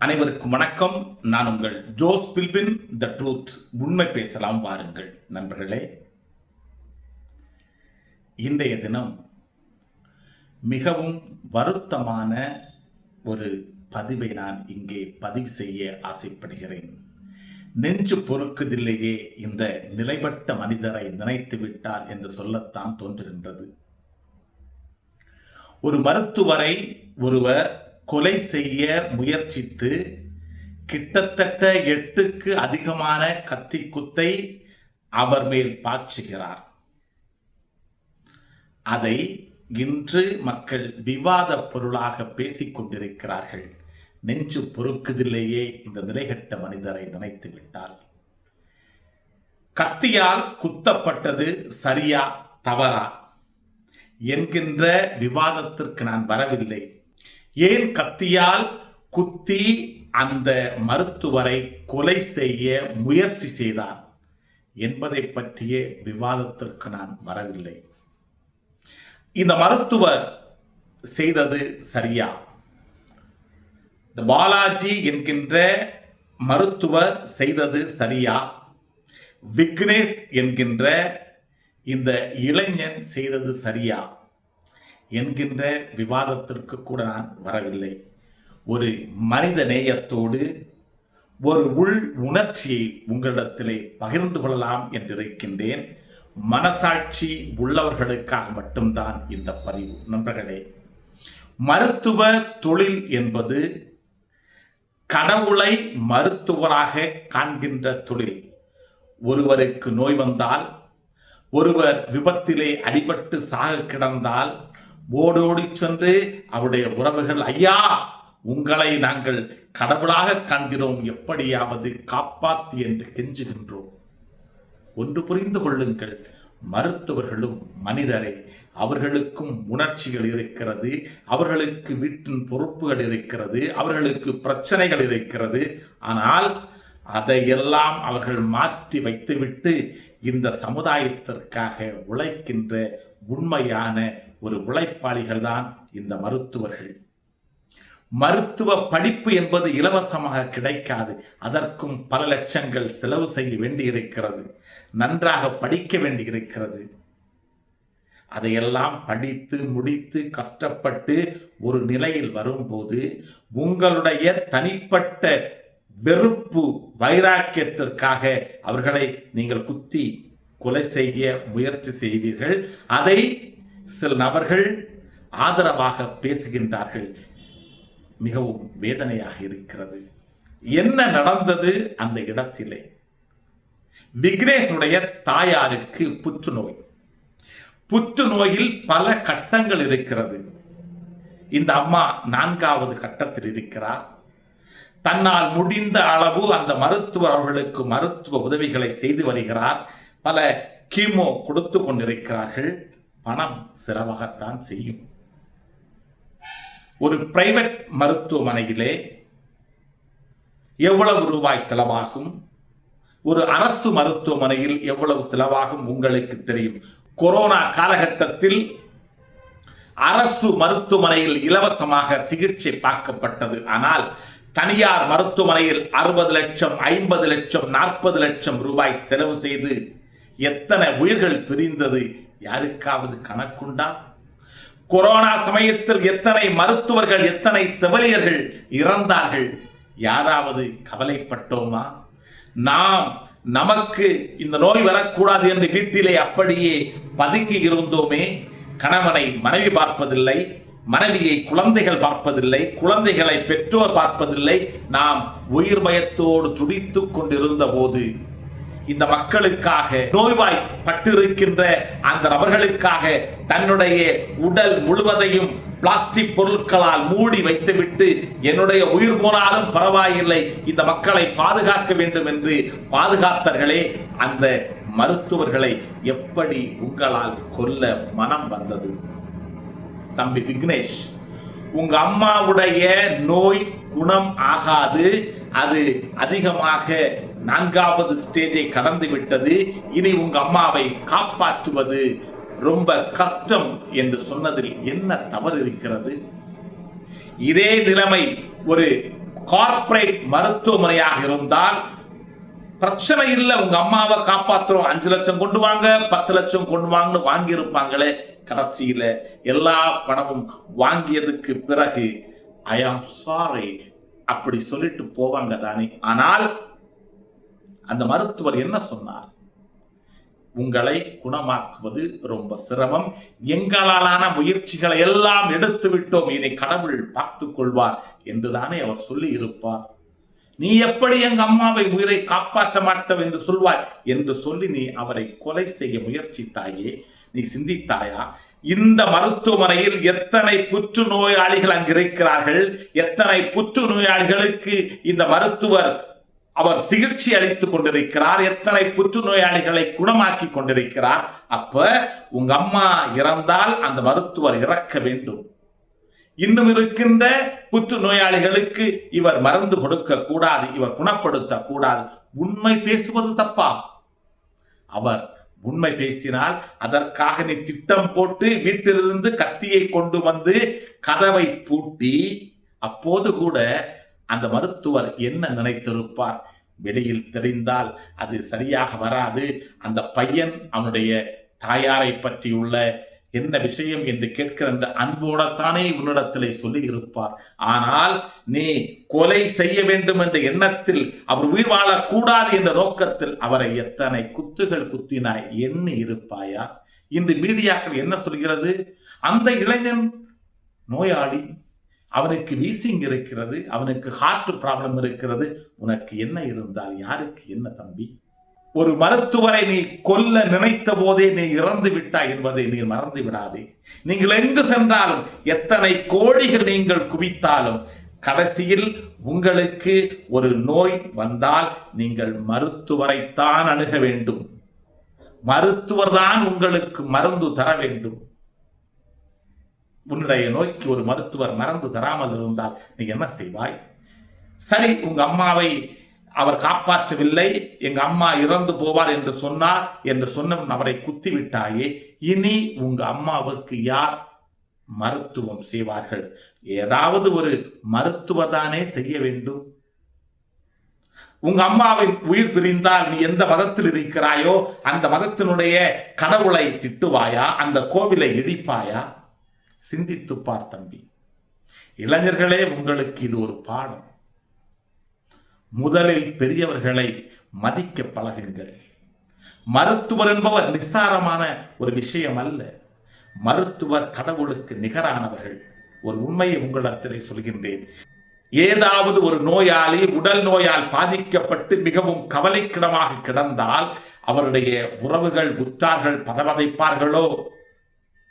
அனைவருக்கும் வணக்கம். நான் உங்கள் ஜோஸ் பில்பின். The truth. உண்மை பேசலாம் வாருங்கள் நண்பர்களே. இன்றைய தினம் மிகவும் வருத்தமான ஒரு பதிவை நான் இங்கே பதிவு செய்ய ஆசைப்படுகிறேன். நெஞ்சு பொறுக்குதில்லையே இந்த நிலைப்பட்ட மனிதரை நினைத்து விட்டால் என்று சொல்லத்தான் தோன்றுகின்றது. ஒரு மருத்துவரை ஒருவர் கொலை செய்ய முயற்சித்து கிட்டத்தட்ட எட்டுக்கு அதிகமான கத்தி குத்தை அவர் மேல் பாய்ச்சுகிறார். அதை இன்று மக்கள் விவாத பொருளாக பேசிக் கொண்டிருக்கிறார்கள். நெஞ்சு பொறுக்குதிலேயே இந்த நிலைகட்ட மனிதரை நினைத்து விட்டால். கத்தியால் குத்தப்பட்டது சரியா தவறா? என்கின்ற விவாதத்திற்கு நான் வரவில்லை. ஏன் கத்தியால் குத்தி அந்த மருத்துவரை கொலை செய்ய முயற்சி செய்தார் என்பதை பற்றிய விவாதத்திற்கு நான் வரவில்லை. இந்த மருத்துவர் செய்தது சரியா? இந்த பாலாஜி என்கின்ற மருத்துவர் செய்தது சரியா? விக்னேஷ் என்கின்ற இந்த இளைஞன் செய்தது சரியா? என்கின்ற விவாதத்திற்கு கூட நான் வரவில்லை. ஒரு மனித நேயத்தோடு ஒரு உள் உணர்ச்சியை உங்களிடத்திலே பகிர்ந்து கொள்ளலாம் என்றிருக்கின்றேன். மனசாட்சி உள்ளவர்களுக்காக மட்டும்தான் இந்த பதிவு நண்பர்களே. மருத்துவ தொழில் என்பது கடவுளை மருத்துவராக காண்கின்ற தொழில். ஒருவருக்கு நோய் வந்தால் ஒருவர் விபத்திலே அடிபட்டு சாக கிடந்தால் ஓடோடி சென்று அவருடைய உறவுகள் ஐயா உங்களை நாங்கள் கடவுளாக காண்கிறோம். எப்படியாவது காப்பாத்து என்று கெஞ்சுகின்றோம். ஒன்று புரிந்து கொள்ளுங்கள். மருத்துவர்களும் மனிதரே அவர்களுக்கும் உணர்ச்சிகள் இருக்கிறது. அவர்களுக்கு வீட்டின் பொறுப்புகள் இருக்கிறது. அவர்களுக்கு பிரச்சனைகள் இருக்கிறது. ஆனால் அதையெல்லாம் அவர்கள் மாற்றி வைத்துவிட்டு இந்த சமுதாயத்திற்காக உழைக்கின்ற உண்மையான ஒரு உழைப்பாளிகள் தான் இந்த மருத்துவர்கள். மருத்துவ படிப்பு என்பது இலவசமாக கிடைக்காது. அதற்கும் பல லட்சங்கள் செலவு செய்ய வேண்டியிருக்கிறது. நன்றாக படிக்க வேண்டியிருக்கிறது. அதையெல்லாம் படித்து முடித்து கஷ்டப்பட்டு ஒரு நிலையில் வரும்போது உங்களுடைய தனிப்பட்ட வெறுப்பு வைராக்கியத்திற்காக அவர்களை நீங்கள் குத்தி கொலை செய்ய முயற்சி செய்வீர்கள். அதை சில நபர்கள் ஆதரவாக பேசுகின்றார்கள். மிகவும் வேதனையாக இருக்கிறது. என்ன நடந்தது அந்த இடத்திலே? விக்னேஷனுடைய தாயாருக்கு புற்றுநோய். புற்றுநோயில் பல கட்டங்கள் இருக்கிறது. இந்த அம்மா நான்காவது கட்டத்தில் இருக்கிறார். தன்னால் முடிந்த அளவு அந்த மருத்துவர் அவர்களுக்கு மருத்துவ உதவிகளை செய்து வருகிறார். பல கீமோ கொடுத்து கொண்டிருக்கிறார்கள். பணம் செலவாகத்தான் செய்யும். ஒரு பிரைவேட் மருத்துவமனையிலே எவ்வளவு ரூபாய் செலவாகும்? ஒரு அரசு மருத்துவமனையில் எவ்வளவு செலவாகும் உங்களுக்கு தெரியும். கொரோனா காலகட்டத்தில் அரசு மருத்துவமனையில் இலவசமாக சிகிச்சை பார்க்கப்பட்டது. ஆனால் தனியார் மருத்துவமனையில் அறுபது லட்சம் ஐம்பது லட்சம் நாற்பது லட்சம் ரூபாய் செலவு செய்து எத்தனை உயிர்கள் பிரிந்தது? யாருக்காவது கணக்குண்டா? கொரோனா சமயத்தில் எத்தனை மருத்துவர்கள் எத்தனை செவிலியர்கள் இறந்தார்கள்? யாராவது கவலைப்பட்டோமா? நாம் நமக்கு இந்த நோய் வரக்கூடாது என்று வீட்டிலே அப்படியே பதுங்கி இருந்தோமே? கணவனை மனைவி பார்ப்பதில்லை. மனைவியை குழந்தைகள் பார்ப்பதில்லை குழந்தைகளை பெற்றோர் பார்ப்பதில்லை. நாம் உயிர் பயத்தோடு துடித்துக் கொண்டிருந்த போது இந்த மக்களுக்காக நோய்வாய் பட்டிருக்கின்ற அந்த நபர்களுக்காக தன்னுடைய உடல் முழுவதையும் பிளாஸ்டிக் பொருட்களால் மூடி வைத்துவிட்டு என்னுடைய உயிர் போனாலும் பரவாயில்லை இந்த மக்களை பாதுகாக்க வேண்டும் என்று பாதுகாத்தர்களே அந்த மருத்துவர்களை எப்படி உங்களால் கொல்ல மனம் வந்தது? தம்பி விக்னேஷ் உங்க அம்மாவுடைய நோய் குணம் ஆகாது. அது அதிகமாக நான்காவது ஸ்டேஜை கடந்து விட்டது. இனி உங்க அம்மாவை காப்பாற்றுவது ரொம்ப கஷ்டம் என்று சொன்னதில் என்ன தவறு இருக்கிறது? இதே நிலைமை ஒரு கார்ப்பரேட் மருத்துவமனையாக இருந்தால் பிரச்சனை இல்லை உங்க அம்மாவை காப்பாத்துறோம். அஞ்சு லட்சம் கொண்டு வாங்க பத்து லட்சம் கொண்டு வாங்கன்னு வாங்கியிருப்பாங்களே கடைசியில் எல்லா பணமும் வாங்கியதுக்கு பிறகு ஐ ஆம் சாரி அப்படி சொல்லிட்டு போவாங்க தானே. ஆனால் அந்த மருத்துவர் என்ன சொன்னார்? உங்களை குணமாக்குவது ரொம்ப சிரமம். எங்களாலான முயற்சிகளை எல்லாம் எடுத்து விட்டோம். இதை கடவுள் பார்த்து கொள்வார் என்றுதானே அவர் சொல்லி இருப்பார். நீ எப்படி எங்க அம்மாவை உயிரை காப்பாற்ற மாட்டோம் என்று சொல்வாய்? என்று சொல்லி நீ அவரை கொலை செய்ய முயற்சித்தாயே நீ சிந்தித்தாயா? இந்த மருத்துவமனையில் எத்தனை புற்றுநோயாளிகள் அங்கு இருக்கிறார்கள்? எத்தனை புற்றுநோயாளிகளுக்கு இந்த மருத்துவர் அவர் சிகிச்சை அளித்துக் கொண்டிருக்கிறார்? எத்தனை புற்றுநோயாளிகளை குணமாக்கி கொண்டிருக்கிறார்? அப்ப உங்க அம்மா இறந்தால் அந்த மருத்துவர் இறக்க வேண்டும். இன்னும் இருக்கின்ற புற்றுநோயாளிகளுக்கு இவர் மருந்து கொடுக்க கூடாது இவர் குணப்படுத்த கூடாது. உண்மை பேசுவது தப்பா? அவர் உண்மை பேசினால் அதற்காக நீ திட்டம் போட்டு வீட்டிலிருந்து கத்தியை கொண்டு வந்து கதவை பூட்டி அப்போது கூட அந்த மருத்துவர் என்ன நினைத்திருப்பார்? வெளியில் தெரிந்தால் அது சரியாக வராது. அந்த பையன் அவனுடைய தாயாரை பற்றியுள்ள என்ன விஷயம் என்று கேட்கிற அந்த அன்போடத்தானே உன்னிடத்திலே சொல்லி இருப்பார் ஆனால் நீ கொலை செய்ய வேண்டும் என்ற எண்ணத்தில் அவர் உயிர் வாழக்கூடாது என்ற நோக்கத்தில் அவரை எத்தனை குத்துகள் குத்தினாய் எண்ணி இருப்பாயா? இன்று மீடியாக்கள் என்ன சொல்கிறது? அந்த இளைஞன் நோயாளி அவனுக்கு வீசிங் இருக்கிறது அவனுக்கு ஹார்ட் ப்ராப்ளம் இருக்கிறது. உனக்கு என்ன இருந்தால் யாருக்கு என்ன தம்பி? ஒரு மருத்துவரை நீ கொல்ல நினைத்த போதே நீ இறந்து விட்டாய் என்பதை நீ மறந்து விடாதே. நீங்கள் எங்கு சென்றாலும் எத்தனை கோடிகள் நீங்கள் குவித்தாலும் கடைசியில் உங்களுக்கு ஒரு நோய் வந்தால் நீங்கள் மருத்துவரைத்தான் அணுக வேண்டும். மருத்துவர் தான் உங்களுக்கு மருந்து தர வேண்டும். உன்னுடைய நோய்க்கு ஒரு மருத்துவர் மறந்து தராமல் இருந்தால் நீ என்ன செய்வாய்? சரி உங்க அம்மாவை அவர் காப்பாற்றவில்லை. எங்க அம்மா இறந்து போவார் என்று சொன்னார். என்று சொன்னவன் அவரை குத்தி விட்டாயே இனி உங்க அம்மாவுக்கு யார் மருத்துவம் செய்வார்கள்? ஏதாவது ஒரு மருத்துவதானே செய்ய வேண்டும். உங்க அம்மாவின் உயிர் பிரிந்தால் நீ எந்த மதத்தில் இருக்கிறாயோ அந்த மதத்தினுடைய கடவுளை திட்டுவாயா? அந்த கோவிலை இடிப்பாயா? சிந்தித்துப்பார் தம்பி. இளைஞர்களே உங்களுக்கு இது ஒரு பாடம். முதலில் பெரியவர்களை மதிக்க பழகுங்கள் மருத்துவர் என்பவர் நிஸ்சாரமான ஒரு விஷயம் அல்ல மருத்துவர் கடவுளுக்கு நிகரானவர்கள். ஒரு உண்மையை உங்களிடத்திலே சொல்கின்றேன். ஏதாவது ஒரு நோயாளி உடல் நோயால் பாதிக்கப்பட்டு மிகவும் கவலைக்கிடமாக கிடந்தால் அவருடைய உறவுகள் உற்றார்கள் பதவதைப்பார்களோ?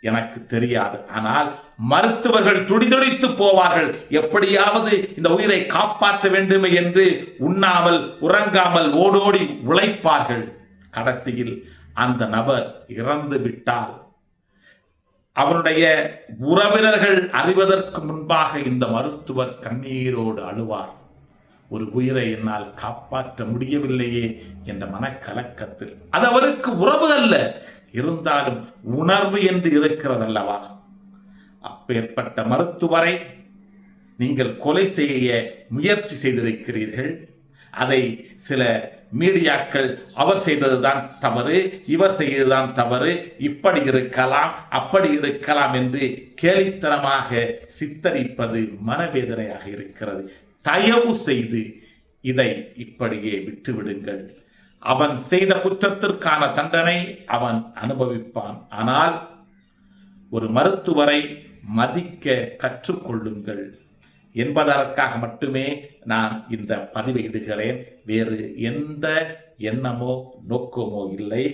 எனக்கு தெரியாது. ஆனால் மருத்துவர்கள் துடிதுடித்து போவார்கள். எப்படியாவது இந்த உயிரை காப்பாற்ற வேண்டுமே என்று உண்ணாமல் உறங்காமல் ஓடோடி உழைப்பார்கள். கடைசியில் அந்த நபர் இறந்து விட்டால் அவனுடைய உறவினர்கள் அறிவதற்கு முன்பாக இந்த மருத்துவர் கண்ணீரோடு அழுவார். ஒரு உயிரை என்னால் காப்பாற்ற முடியவில்லையே என்ற மனக்கலக்கத்தில். அது அவருக்கு உறவு அல்ல இருந்தாலும் உணர்வு என்று இருக்கிறதல்லவா அப்பேற்பட்ட மருத்துவரை நீங்கள் கொலை செய்ய முயற்சி செய்திருக்கிறீர்கள். அதை சில மீடியாக்கள் அவர் செய்ததுதான் தவறு இவர் செய்ததுதான் தவறு இப்படி இருக்கலாம் அப்படி இருக்கலாம் என்று கேலித்தனமாக சித்தரிப்பது மனவேதனையாக இருக்கிறது. தயவு செய்து இதை இப்படியே விட்டுவிடுங்கள். அவன் செய்த குற்றத்திற்கான தண்டனை அவன் அனுபவிப்பான். ஆனால் ஒரு மருத்துவரை மதிக்க கற்றுக்கொள்ளுங்கள் என்பதற்காக மட்டுமே நான் இந்த பதிவை இடுகிறேன். வேறு எந்த எண்ணமோ நோக்கமோ இல்லை.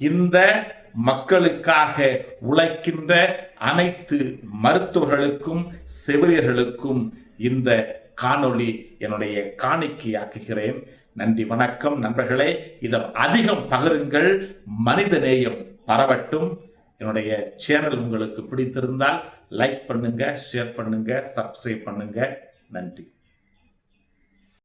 இந்த மக்களுக்காக உழைக்கின்ற அனைத்து மருத்துவர்களுக்கும் செவிலியர்களுக்கும் இந்த காணொளி என்னுடைய காணிக்கையாக்குகிறேன் நன்றி வணக்கம். நண்பர்களே இதை அதிகம் பகிருங்கள். மனித நேயம் பரவட்டும். என்னுடைய சேனல் உங்களுக்கு பிடித்திருந்தால் லைக் பண்ணுங்க ஷேர் பண்ணுங்க சப்ஸ்கிரைப் பண்ணுங்க. நன்றி.